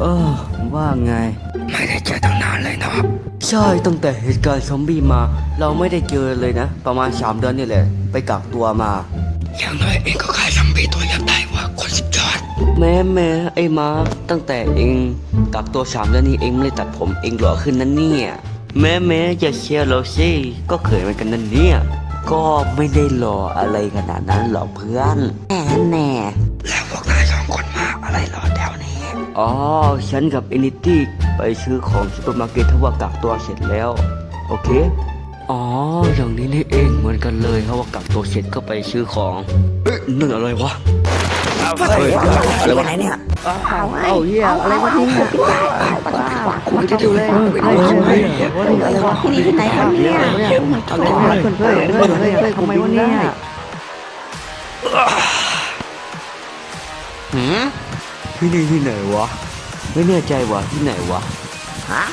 เออว่าไง ไม่ได้เจอตั้งนานเลยเนาะใช่ตั้งแต่เหตุการณ์ซอมบี้มา เราไม่ได้เจอเลยนะ ประมาณ3เดือนนี่แหละ ไปกักตัวมา อย่างน้อยเองก็ฆ่าซอมบี้ตัวยักษ์ได้ว่าคนสุดยอดแม่แม่ไอ้มาร์คตั้งแต่เองกักตัวสามเดือนนี้เองไม่ได้ตัดผมเองหล่อขึ้นนั่นเนี่ยแม่แม่อย่าเชียร์เราสิก็เขินเหมือนกันนั่นเนี่ยก็ไม่ได้หล่ออะไรขนาดนั้นหรอกเพื่อนแน่แน่ อ๋อ ฉันกับเอนิตี้ไปซื้อของซูเปอร์มาร์เก็ตถ้าว่ากักตัวเสร็จแล้ว โอเค อ๋อ อย่างนี้นี่เองเหมือนกันเลยเพราะว่ากักตัวเสร็จก็ไปซื้อของ เอ๊ะนั่นอะไรวะเฮ้ยอะไรวะเนี่ยเอาเหี้ยอะไรวะเนี่ยคุณจะดูเลยเฮ้ยเฮ้ยอะไรวะที่นี่ที่ไหนครับเนี่ยอะไรวะเฮ้ยเฮ้ยเฮ้ยเฮ้ยเฮ้ยทำไมวะเนี่ยหืม ที่นี่ที่ไหนวะ ไม่แน่ใจว่ะที่ไหนวะฮะ